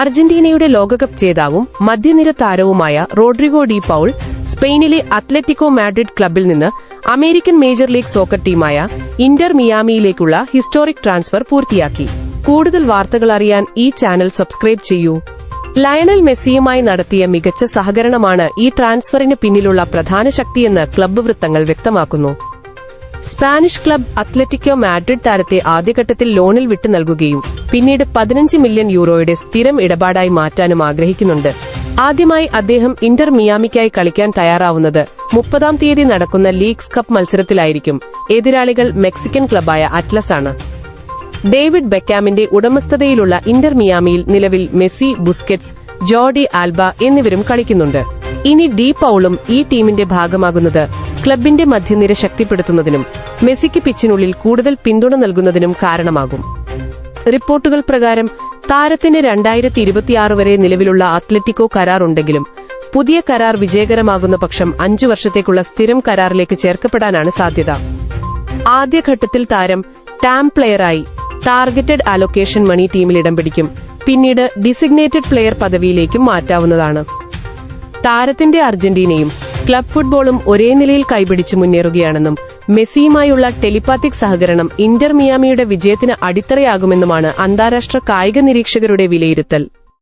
അർജന്റീനയുടെ ലോകകപ്പ് ജേതാവും മധ്യനിര താരവുമായ റോഡ്രിഗോ ഡി പൌൾ സ്പെയിനിലെ അത്ലറ്റിക്കോ മാഡ്രിഡ് ക്ലബിൽ നിന്ന് അമേരിക്കൻ മേജർ ലീഗ് സോക്കർ ടീമായ ഇന്റർ മിയാമിയിലേക്കുള്ള ഹിസ്റ്റോറിക് ട്രാൻസ്ഫർ പൂർത്തിയാക്കി. കൂടുതൽ വാർത്തകൾ അറിയാൻ ഈ ചാനൽ സബ്സ്ക്രൈബ് ചെയ്യൂ. ലയണൽ മെസ്സിയുമായി നടത്തിയ മികച്ച സഹകരണമാണ് ഈ ട്രാൻസ്ഫറിന് പിന്നിലുള്ള പ്രധാന ശക്തിയെന്ന് ക്ലബ്ബ് വൃത്തങ്ങൾ വ്യക്തമാക്കുന്നു. സ്പാനിഷ് ക്ലബ് അത്ലറ്റിക്കോ മാഡ്രിഡ് താരത്തെ ആദ്യഘട്ടത്തിൽ ലോണിൽ വിട്ടു നൽകുകയും പിന്നീട് പതിനഞ്ച് മില്യൺ യൂറോയുടെ സ്ഥിരം ഇടപാടായി മാറ്റാനും ആഗ്രഹിക്കുന്നുണ്ട്. ആദ്യമായി അദ്ദേഹം ഇന്റർ മിയാമിക്കായി കളിക്കാൻ തയ്യാറാവുന്നത് മുപ്പതാം തീയതി നടക്കുന്ന ലീഗ്സ് കപ്പ് മത്സരത്തിലായിരിക്കും. എതിരാളികൾ മെക്സിക്കൻ ക്ലബായ അറ്റ്ലസ് ആണ്. ഡേവിഡ് ബെക്കാമിന്റെ ഉടമസ്ഥതയിലുള്ള ഇന്റർ മിയാമിയിൽ നിലവിൽ മെസ്സി ബുസ്കെറ്റ്സ് ജോർഡി ആൽബ എന്നിവരും കളിക്കുന്നുണ്ട്. ഇനി ഡി പൌളും ഈ ടീമിന്റെ ഭാഗമാകുന്നത് ക്ലബിന്റെ മധ്യനിര ശക്തിപ്പെടുത്തുന്നതിനും മെസ്സിക്ക് പിച്ചിനുള്ളിൽ കൂടുതൽ പിന്തുണ നൽകുന്നതിനും കാരണമാകും. റിപ്പോർട്ടുകൾ പ്രകാരം താരത്തിന് രണ്ടായിരത്തി ഇരുപത്തിയാറ് വരെ നിലവിലുള്ള അത്ലറ്റിക്കോ കരാർ ഉണ്ടെങ്കിലും പുതിയ കരാർ വിജയകരമാകുന്ന പക്ഷം അഞ്ചു വർഷത്തേക്കുള്ള സ്ഥിരം കരാറിലേക്ക് ചേർക്കപ്പെടാനാണ് സാധ്യത. ആദ്യഘട്ടത്തിൽ താരം ടാം പ്ലെയറായി ടാർഗറ്റഡ് അലൊക്കേഷൻ മണി ടീമിൽ ഇടം പിടിക്കും. പിന്നീട് ഡിസിഗ്നേറ്റഡ് പ്ലെയർ പദവിയിലേക്കും മാറ്റാവുന്നതാണ്. താരത്തിന്റെ അർജന്റീനയും ക്ലബ് ഫുട്ബോളും ഒരേ നിലയിൽ കൈപിടിച്ച് മുന്നേറുകയാണെന്നും മെസ്സിയുമായുള്ള ടെലിപ്പാത്തിക് സഹകരണം ഇന്റർ മിയാമിയുടെ വിജയത്തിന് അടിത്തറയാകുമെന്നുമാണ് അന്താരാഷ്ട്ര കായിക നിരീക്ഷകരുടെ വിലയിരുത്തൽ